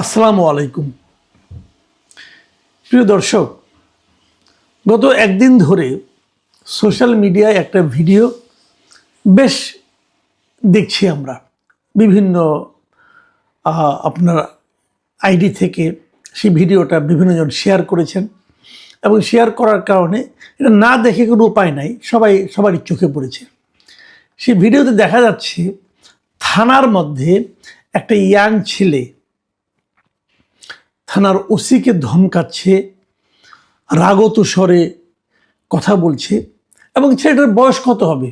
আসসালামু আলাইকুম। প্রিয় দর্শক, গত একদিন ধরে সোশ্যাল মিডিয়ায় একটা ভিডিও বেশ দেখছি আমরা। বিভিন্ন আপনার আইডি থেকে সেই ভিডিওটা বিভিন্নজন শেয়ার করেছেন এবং শেয়ার করার কারণে এটা না দেখে কোনো উপায় নাই, সবাই, সবারই চোখে পড়েছে। সেই ভিডিওতে দেখা যাচ্ছে থানার মধ্যে একটা ইয়াং ছেলে থানার ওসিকে ধমকাচ্ছে, রাগত স্বরে কথা বলছে, এবং ছেলেটার বয়স কত হবে?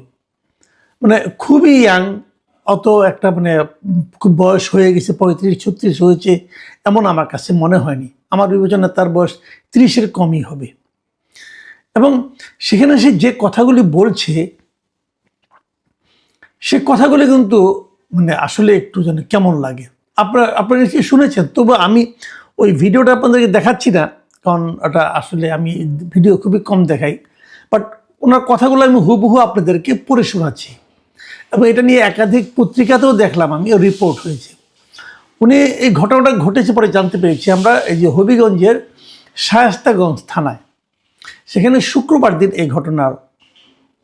মানে খুবই ইয়াং অত একটা মানে খুব বয়স হয়ে গেছে, পঁয়ত্রিশ, ছত্রিশ হয়েছে, এমন আমার কাছে মনে হয়নি। আমার বিবেচনায় তার বয়স ত্রিশের কমই হবে। এবং সেখানে সে যে কথাগুলি বলছে, সে কথাগুলি কিন্তু মানে আসলে একটু যেন কেমন লাগে। আপনার, আপনারা নিশ্চয়ই শুনেছেন, তবু আমি ওই ভিডিওটা আপনাদেরকে দেখাচ্ছি না, কারণ ওটা আসলে আমি ভিডিও খুবই কম দেখাই। বাট ওনার কথাগুলো আমি হুবহু আপনাদেরকে পড়ে শোনাচ্ছি। এবং এটা নিয়ে একাধিক পত্রিকাতেও দেখলাম আমি রিপোর্ট হয়েছে। উনি এই ঘটনাটা ঘটেছে পরে জানতে পেরেছি। আমরা এই যে হবিগঞ্জের শায়স্তাগঞ্জ থানায়, সেখানে শুক্রবার দিন এই ঘটনা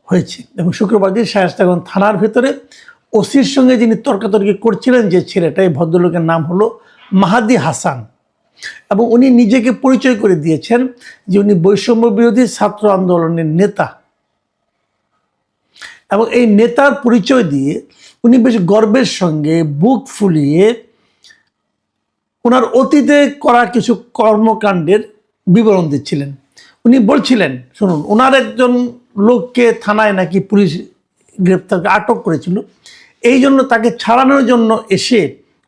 হয়েছে। এবং শুক্রবার দিন শায়স্তাগঞ্জ থানার ভেতরে ওসির সঙ্গে যিনি তর্কাতর্কি করছিলেন যে ছেলেটা, এই ভদ্রলোকের নাম হলো মাহাদি হাসান। এবং উনি নিজেকে পরিচয় করে দিয়েছেন যে উনি বৈষম্য বিরোধী ছাত্র আন্দোলনের নেতা। এবং এই নেতার পরিচয় দিয়ে উনি বেশ গর্বের সঙ্গে বুক ফুলিয়ে ওনার অতীতে করা কিছু কর্মকাণ্ডের বিবরণ দিচ্ছিলেন। উনি বলছিলেন, শুনুন, ওনার একজন লোককে থানায় নাকি পুলিশ গ্রেপ্তারকে আটক করেছিল। এই জন্য তাকে ছাড়ানোর জন্য এসে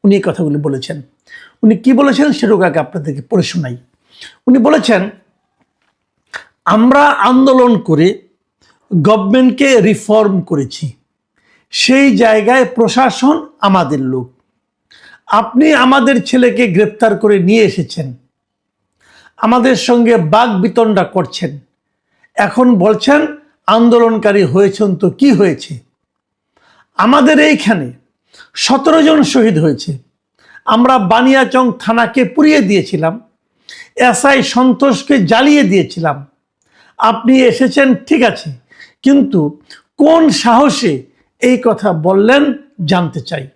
উনি এই কথাগুলি বলেছেন। উনি কি বলেছেন সেটুকু আগে আপনাদেরকে পড়ে শোনাই। উনি বলেছেন, আমরা আন্দোলন করে গভর্নমেন্টকে রিফর্ম করেছি। সেই জায়গায় প্রশাসন আমাদের লোক। আপনি আমাদের ছেলেকে গ্রেপ্তার করে নিয়ে এসেছেন। আমাদের সঙ্গে বাঘ বিতণ্ডা করছেন। এখন বলছেন, আন্দোলনকারী হয়েছেন তো কি হয়েছে? আমাদের এইখানে সতেরো জন শহীদ হয়েছে। আমরা বানিয়াচং থানাকে পুড়িয়ে দিয়েছিলাম। এসআই সন্তোষকে জ্বালিয়ে দিয়েছিলাম। আপনি এসেছেন, ঠিক আছে। কিন্তু কোন সাহসে এই কথা বললেন জানতে চাই।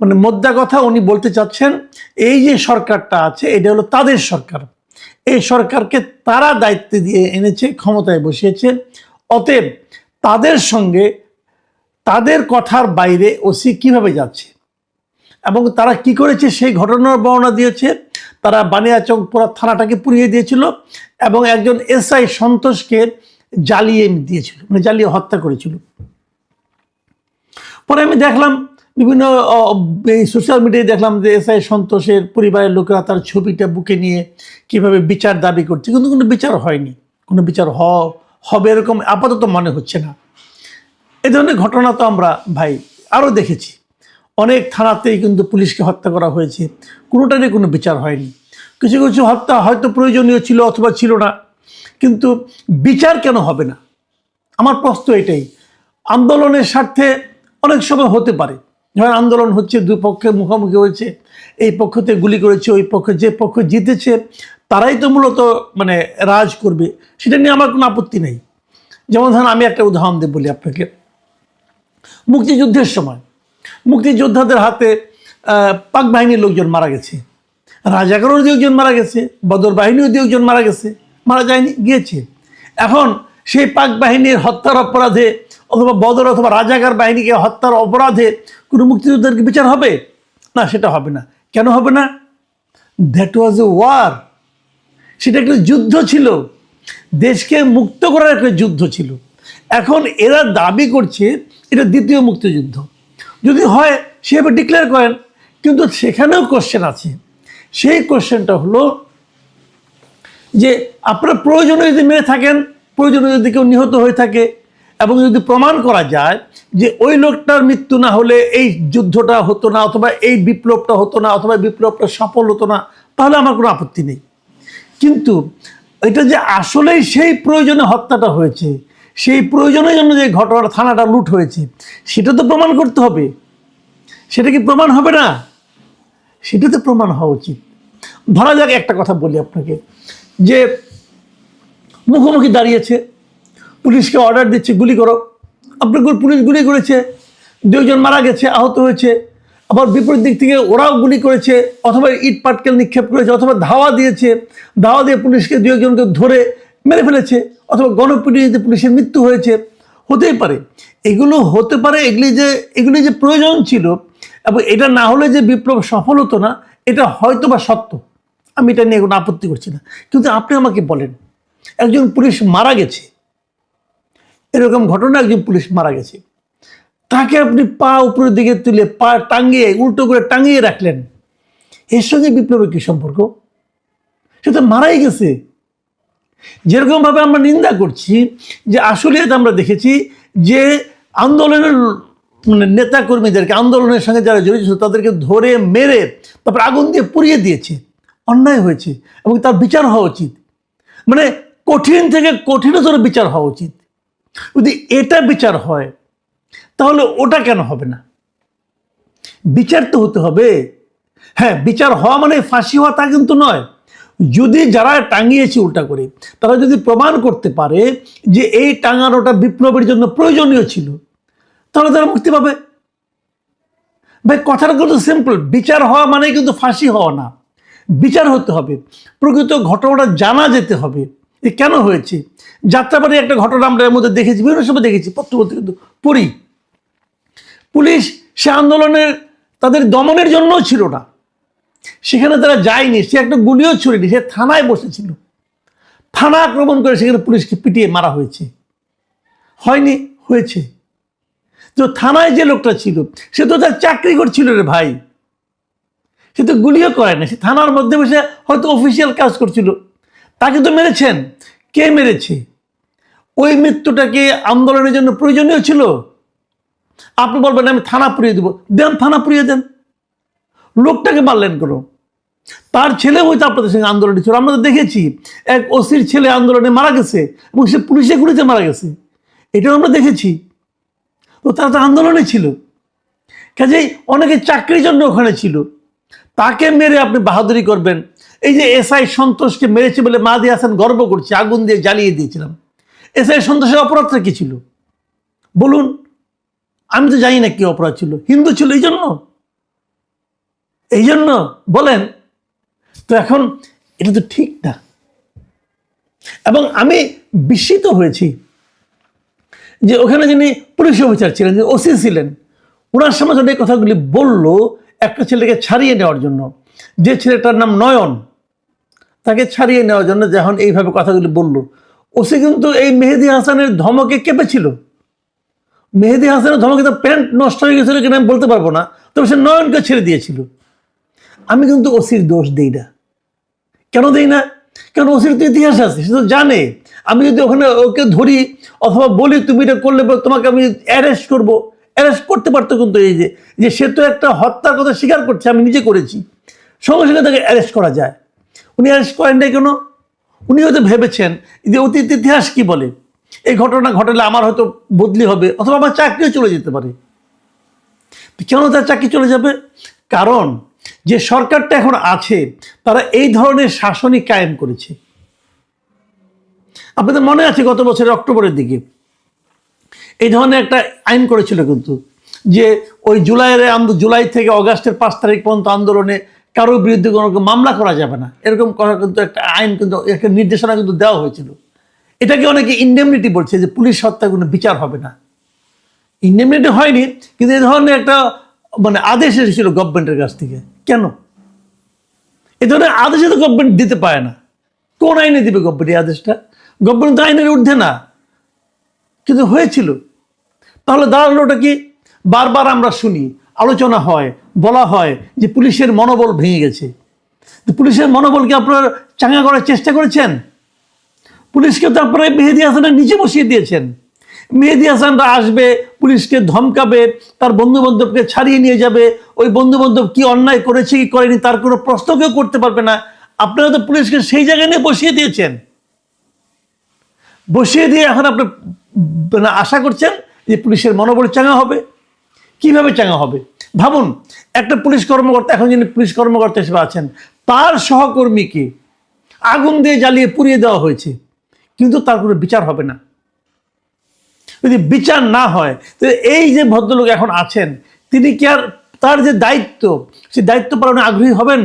মানে মোদ্দা কথা উনি বলতে চাচ্ছেন, এই যে সরকারটা আছে, এটা হলো তাদের সরকার। এই সরকারকে তারা দায়িত্ব দিয়ে এনেছে, ক্ষমতায় বসিয়েছে। অতএব তাদের সঙ্গে তাদের কথার বাইরে ওসি কীভাবে যাচ্ছে? এবং তারা কি করেছে? সেই ঘটনার বর্ণনা দিয়েছে। তারা বানিয়াচং পুরা থানাটাকে পুড়িয়ে দিয়েছিল এবং একজন এসআই সন্তোষকে জ্বালিয়ে দিয়েছিল মানে জ্বালিয়ে হত্যা করেছিল। পরে আমি দেখলাম বিভিন্ন সোশ্যাল মিডিয়ায় দেখলাম যে এসআই সন্তোষের পরিবারের লোকেরা তার ছবিটা বুকে নিয়ে কীভাবে বিচার দাবি করছে। কিন্তু কোনো বিচার হয়নি। কোনো বিচার হ, হবে এরকম আপাতত মনে হচ্ছে না। এই ধরনের ঘটনা তো আমরা ভাই আরও দেখেছি। অনেক থানাতেই কিন্তু পুলিশকে হত্যা করা হয়েছে। কোনোটারই কোনো বিচার হয়নি। কিছু কিছু হত্যা হয়তো প্রয়োজনীয় ছিল অথবা ছিল না। কিন্তু বিচার কেন হবে না? আমার প্রশ্ন এটাই। আন্দোলনের স্বার্থে অনেক সময় হতে পারে। যখন আন্দোলন হচ্ছে দুই পক্ষের মুখোমুখি হয়েছে, এই পক্ষতে গুলি করেছে, ওই পক্ষে যে পক্ষ জিতেছে, তারাই তো মূলত মানে রাজ করবে। সেটা নিয়ে আমার কোনো আপত্তি নেই। যেমন ধরেন আমি একটা উদাহরণ দেব বলি আপনাকে। মুক্তিযুদ্ধের সময় মুক্তিযোদ্ধাদের হাতে পাক বাহিনীর লোকজন মারা গেছে। রাজাকারও দু একজন মারা গেছে, বদর বাহিনীও দু একজন মারা গেছে, মারা যায়নি, গিয়েছে। এখন সেই পাক বাহিনীর হত্যার অপরাধে অথবা বদর অথবা রাজাকার বাহিনীকে হত্যার অপরাধে কোনো মুক্তিযোদ্ধার কি বিচার হবে? না, সেটা হবে না। কেন হবে না? দ্যাট ওয়াজ এ ওয়ার সেটা একটা যুদ্ধ ছিল। দেশকে মুক্ত করার একটা যুদ্ধ ছিল। এখন এরা দাবি করছে, এটা দ্বিতীয় মুক্তিযুদ্ধ। যদি হয় সেভাবে ডিক্লেয়ার করেন। কিন্তু সেখানেও কোশ্চেন আছে। সেই কোশ্চেনটা হলো যে, আপনার প্রয়োজনে যদি মেনে থাকেন, প্রয়োজনে যদি কেউ নিহত হয়ে থাকে, এবং যদি প্রমাণ করা যায় যে ওই লোকটার মৃত্যু না হলে এই যুদ্ধটা হতো না, অথবা এই বিপ্লবটা হতো না, অথবা বিপ্লবটা সফল হতো না, তাহলে আমার কোনো আপত্তি নেই। কিন্তু এটা যে আসলেই সেই প্রয়োজনে হত্যাটা হয়েছে সেই প্রয়োজনের জন্য যে ঘটনা থানাটা লুট হয়েছে, সেটা তো প্রমাণ করতে হবে। সেটা কি প্রমাণ হবে না? সেটা তো প্রমাণ হওয়া উচিত। ধরা যাক একটা কথা বলি আপনাকে, যে মুখোমুখি দাঁড়িয়েছে, পুলিশকে অর্ডার দিচ্ছে, গুলি করো। আপনার পুলিশ গুলি করেছে? দুজন মারা গেছে, আহত হয়েছে। আবার বিপরীত দিক থেকে ওরাও গুলি করেছে, অথবা ইট পাটকেল নিক্ষেপ করেছে, অথবা ধাওয়া দিয়েছে। ধাওয়া দিয়ে পুলিশকে দু একজনকে ধরে মেরে ফেলেছে, অথবা গণপিটুনিতে পুলিশের মৃত্যু হয়েছে, হতেই পারে। এগুলো হতে পারে, এগুলি যে এগুলি যে প্রয়োজন ছিল, এবং এটা না হলে যে বিপ্লব সফল হতো না, এটা হয়তো বা সত্য। আমি এটা নিয়ে কোনো আপত্তি করছি না। কিন্তু আপনি আমাকে বলেন, একজন পুলিশ মারা গেছে, এরকম ঘটনা একজন পুলিশ মারা গেছে, তাকে আপনি পা উপরের দিকে তুলে পা টাঙিয়ে, উল্টো করে টাঙিয়ে রাখলেন, এর সঙ্গে বিপ্লবের কি সম্পর্ক? সে তো মারাই গেছে। যেরকমভাবে আমরা নিন্দা করছি, যে আসলে আমরা দেখেছি যে আন্দোলনের মানে নেতা কর্মীদেরকে আন্দোলনের সঙ্গে যারা জড়িত ছিল, তাদেরকে ধরে মেরে, তারপর আগুন দিয়ে পুড়িয়ে দিয়েছে। অন্যায় হয়েছে এবং তার বিচার হওয়া উচিত। মানে কঠিন থেকে কঠিনতর বিচার হওয়া উচিত। যদি এটা বিচার হয়, তাহলে ওটা কেন হবে না? বিচার তো হতে হবে। হ্যাঁ বিচার হওয়া মানে ফাঁসি হওয়া তা কিন্তু নয়। যদি যারা টাঙিয়েছে উল্টা করে, তারা যদি প্রমাণ করতে পারে যে এই টাঙানোটা বিপ্লবের জন্য প্রয়োজনীয় ছিল, তাহলে তারা মুক্তি পাবে। ভাই, কথাটা কিন্তু সিম্পল বিচার হওয়া মানে কিন্তু ফাঁসি হওয়া না। বিচার হতে হবে, প্রকৃত ঘটনাটা জানা যেতে হবে, যে কেন হয়েছে। যাত্রাবাড়ি একটা ঘটনা আমরা এর মধ্যে দেখেছি, বিভিন্ন সময় দেখেছি, পত্রপত্রিকা কিন্তু পড়ি। পুলিশ সে আন্দোলনের তাদের দমনের জন্যও ছিল না। সেখানে তারা যায়নি, সে একটা গুলিও ছুড়েনি, সে থানায় বসেছিল। থানা আক্রমণ করে সেখানে পুলিশকে পিটিয়ে মারা হয়েছে। হয়নি, হয়েছে। তো থানায় যে লোকটা ছিল, সে তো তার চাকরি করছিল রে ভাই। সে তো গুলিও করে না, সে থানার মধ্যে বসে হয়তো অফিসিয়াল কাজ করছিল। তাকে তো মেরেছেন। কে মেরেছে? ওই মৃত্যুটাকে আন্দোলনের জন্য প্রয়োজনীয় ছিল? আপনি বলবেন, আমি থানা পুড়িয়ে দেবো। দেন, থানা পুড়িয়ে দেন। লোকটাকে মারলেন কেন? তার ছেলে হয়তো আপনাদের সঙ্গে আন্দোলনে ছিল। আমরা তো দেখেছি এক ওসির ছেলে আন্দোলনে মারা গেছে এবং সে পুলিশে গুলিতে মারা গেছে। এটাও আমরা দেখেছি। তো তারা তো আন্দোলনে ছিল। কাজেই অনেকে চাকরির জন্য ওখানে ছিল। তাকে মেরে আপনি বাহাদুরি করবেন। এই যে এসআই সন্তোষকে মেরেছে বলে মাদি হাসান গর্ব করছে, আগুন দিয়ে জ্বালিয়ে দিয়েছিলাম। এসআই সন্তোষের অপরাধটা কি ছিল? বলুন। আমি তো জানি না কি অপরাধ ছিল। হিন্দু ছিল এই জন্য? এই জন্য বলেন, তো এখন এটা তো ঠিক না। এবং আমি বিস্মিত হয়েছি যে ওখানে যিনি পুলিশ অফিসার ছিলেন যে ওসি ছিলেন, ওনার সামনে এই কথাগুলি বলল, একটা ছেলেকে ছাড়িয়ে নেওয়ার জন্য। যে ছেলেটার নাম নয়ন, তাকে ছাড়িয়ে নেওয়ার জন্য যখন এইভাবে কথাগুলি বলল, ওসি কিন্তু এই মেহেদি হাসানের ধমকে কেঁপেছিল। মেহেদি হাসানের ধমকে তার প্যান্ট নষ্ট হয়ে গেছিল কিনা আমি বলতে পারব না, তবে সে নয়নকে ছেড়ে দিয়েছিল। আমি কিন্তু ওসির দোষ দিই না। কেন দিই না? কারণ ওসির তো ইতিহাস আছে, সে তো জানে। আমি যদি ওখানে ওকে ধরি অথবা বলি, তুমি এটা করলে তোমাকে আমি অ্যারেস্ট করব। অ্যারেস্ট করতে পারতো কিন্তু এই যে যে সে তো একটা হত্যার কথা স্বীকার করছে, আমি নিজে করেছি। সঙ্গে সঙ্গে তাকে অ্যারেস্ট করা যায়। উনি অ্যারেস্ট করেন নাই কেন? উনি হয়তো ভেবেছেন যে অতীত ইতিহাস কি বলে? এই ঘটনা ঘটালে আমার হয়তো বদলি হবে, অথবা আমার চাকরিও চলে যেতে পারে। কেন তার চাকরি চলে যাবে? কারণ যে সরকারটা এখন আছে, তারা এই ধরনের শাসনই কায়েম করেছে। আপনাদের মনে আছে গত বছরের অক্টোবরের দিকে? এই ধরনের একটা আইন করেছিল কিন্তু, যে ওই জুলাইয়ের জুলাই থেকে অগাস্টের পাঁচ তারিখ পর্যন্ত আন্দোলনে কারোর বিরুদ্ধে কোনো মামলা করা যাবে না। এরকম করার কিন্তু একটা আইন কিন্তু, একটা নির্দেশনা কিন্তু দেওয়া হয়েছিল। এটাকে অনেকে ইন্ডেমনিটি বলছে, যে পুলিশ হত্যা কোনো বিচার হবে না। ইন্ডেমনিটি হয়নি, কিন্তু এই ধরনের একটা মানে আদেশ এসেছিল গভর্নমেন্টের কাছ থেকে। কেন? এ ধরনের আদেশে তো গভর্নমেন্ট দিতে পারে না। কোন আইনে দিবে গভর্নমেন্ট এই আদেশটা? গভর্নমেন্ট তো আইনের ঊর্ধ্বে না। কিন্তু হয়েছিল। তাহলে দাঁড়াল ওটা কি? বারবার আমরা শুনি, আলোচনা হয়, বলা হয় যে পুলিশের মনোবল ভেঙে গেছে। পুলিশের মনোবলকে আপনারা চাঙ্গা করার চেষ্টা করেছেন? পুলিশকে তো আপনারা মেহেদি হাসানের নিচে বসিয়ে দিয়েছেন। মেহেদি হাসানরা আসবে পুলিশকে ধমকাবে, তার বন্ধু বান্ধবকে ছাড়িয়ে নিয়ে যাবে, ওই বন্ধু বান্ধব কি অন্যায় করেছে, কি করেনি, তার কোনো প্রশ্ন কেউ করতে পারবে না। আপনারা তো পুলিশকে সেই জায়গায় নিয়ে বসিয়ে দিয়েছেন। বসিয়ে দিয়ে এখন আপনি মানে আশা করছেন যে পুলিশের মনোবল চাঙা হবে? কীভাবে চাঙা হবে? ভাবুন, একটা পুলিশ কর্মকর্তা, এখন যিনি পুলিশ কর্মকর্তা হিসেবে আছেন, তার সহকর্মীকে আগুন দিয়ে জ্বালিয়ে পুড়িয়ে দেওয়া হয়েছে। কিন্তু তার কোনো বিচার হবে না। যদি বিচার না হয় তাহলে এই যে ভদ্রলোক এখন আছেন, তিনি কি আর তার যে দায়িত্ব, সেই দায়িত্ব পালনে আগ্রহী হবেন?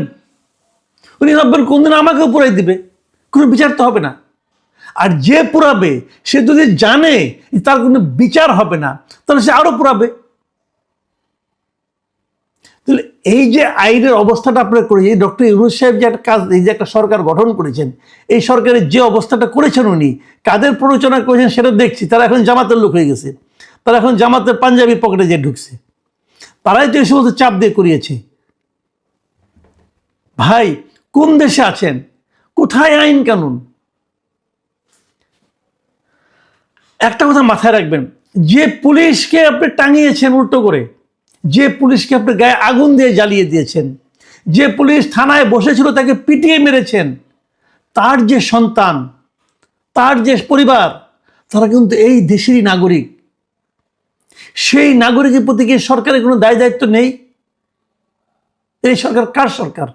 উনি ভাববেন কোনদিন আমাকেও পুরাই দিবে? কোনো বিচার তো হবে না। আর যে পুরাবে, সে যদি জানে তার কোনো বিচার হবে না, তাহলে সে আরও পুরাবে। তাহলে এই যে আইনের অবস্থাটা আপনারা করে এই ডক্টর ইউনুস সাহেব যে একটা কাজ, এই যে একটা সরকার গঠন করেছেন, এই সরকারের যে অবস্থাটা করেছেন উনি, কাদের প্ররোচনা করেছেন সেটা দেখছি। তারা এখন জামাতের লোক হয়ে গেছে। তারা এখন জামাতের পাঞ্জাবি পকেটে যে ঢুকছে। তারাই তো এই সমস্ত চাপ দিয়ে করিয়েছে। ভাই, কোন দেশে আছেন? কোথায় আইন কানুন? একটা কথা মাথায় রাখবেন, যে পুলিশকে আপনি টাঙিয়েছেন উল্টো করে যে পুলিশকে আপনি গায়ে আগুন দিয়ে জ্বালিয়ে দিয়েছেন, যে পুলিশ থানায় বসেছিল তাকে পিটিয়ে মেরেছেন, তার যে সন্তান, তার যে পরিবার, তারা কিন্তু এই দেশেরই নাগরিক। সেই নাগরিকের প্রতি কি সরকারের কোনো দায় দায়িত্ব নেই? এই সরকার কার সরকার?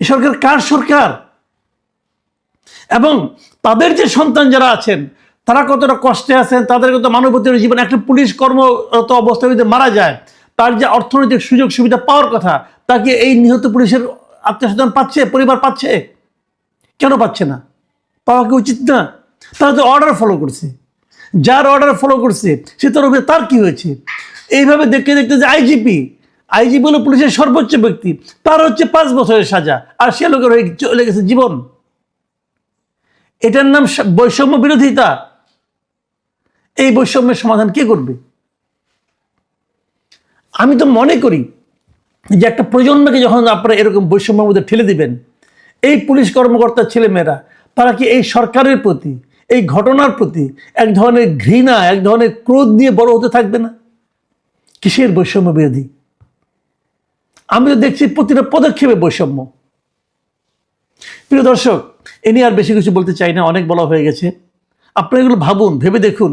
এই সরকার কার সরকার? এবং তাদের যে সন্তান যারা আছেন তারা কতটা কষ্টে আছেন, তাদের কত মানবতীয় জীবন একটা পুলিশ কর্মরত অবস্থায় যদি মারা যায়, তার যে অর্থনৈতিক সুযোগ সুবিধা পাওয়ার কথা তাকে এই নিহত পুলিশের আত্মীয় স্বজন পাচ্ছে, পরিবার পাচ্ছে? কেন পাচ্ছে না? পাওয়া কি উচিত না? তারা তো অর্ডার ফলো করছে। যার অর্ডার ফলো করছে, সে তার উপরে তার কি হয়েছে? এইভাবে দেখতে দেখতে যে আইজিপি আইজিপি হলো পুলিশের সর্বোচ্চ ব্যক্তি, তার হচ্ছে পাঁচ বছরের সাজা, আর সে লোকের হয়ে চলে গেছে জীবন। এটার নাম বৈষম্য বিরোধিতা। এই বৈষম্যের সমাধান কে করবে? আমি তো মনে করি যে একটা প্রজন্মকে যখন আপনারা এরকম বৈষম্যের মধ্যে ঠেলে দিবেন, এই পুলিশ কর্মকর্তার ছেলেমেয়েরা, তারা কি এই সরকারের প্রতি, এই ঘটনার প্রতি এক ধরনের ঘৃণা, এক ধরনের ক্রোধ নিয়ে বড় হতে থাকবে না? কিসের বৈষম্য বিরোধী? আমি তো দেখছি প্রতিটা পদক্ষেপে বৈষম্য। প্রিয় দর্শক, এ নিয়ে আর বেশি কিছু বলতে চাই না, অনেক বলা হয়ে গেছে। আপনারা এগুলো ভাবুন, ভেবে দেখুন।